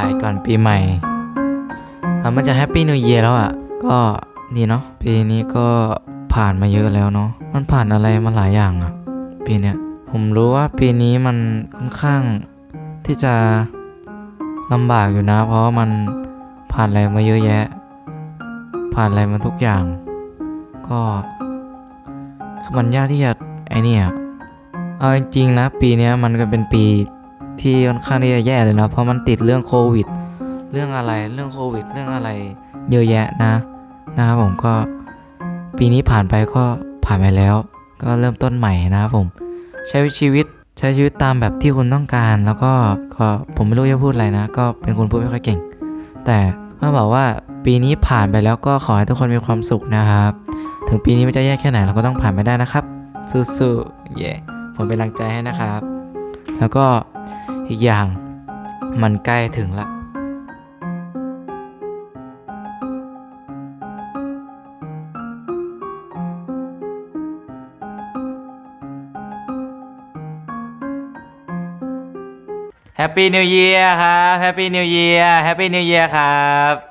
ถ่ายก่อนปีใหม่อะมันจะแฮปปี้นิวเยียร์แล้วอะ ก็ดีเนาะปีนี้ก็ผ่านมาเยอะแล้วเนาะมันผ่านอะไรมาหลายอย่างอะ ปีเนี้ยผมรู้ว่าปีนี้มันค่อนข้างที่จะลำบากอยู่นะ เพราะมันผ่านอะไรมาเยอะแยะ ผ่านอะไรมาทุกอย่าง ก็มันยากที่จะไอเนี่ยเอาจริงๆนะปีนี้มันก็เป็นปี ที่ค่อนข้างที่จะแย่เลยนะเพราะมันติดเรื่องโควิด เรื่องอะไรเรื่องโควิด เรื่องอะไรเยอะแยะนะนะครับผมก็ปีนี้ผ่านไปก็ผ่านไปแล้ว ก็เริ่มต้นใหม่นะครับผม ใช้ชีวิตใช้ชีวิตตามแบบที่คุณต้องการ แล้วก็ก็ผมไม่รู้จะพูดอะไรนะ ก็เป็นคนพูดไม่ค่อยเก่ง แต่เมื่อบอกว่าปีนี้ผ่านไปแล้วก็ขอให้ทุกคนมีความสุขนะครับ ถึงปีนี้มันจะแย่แค่ไหนเราก็ต้องผ่านไปได้นะครับสู้ๆเย่ผมเป็นกำลังใจให้นะครับ แล้วก็ อีกอย่างมันใกล้ถึงละแฮปปี้นิวเยียร์ครับแฮปปี้นิวเยียร์แฮปปี้นิวเยียร์ครับ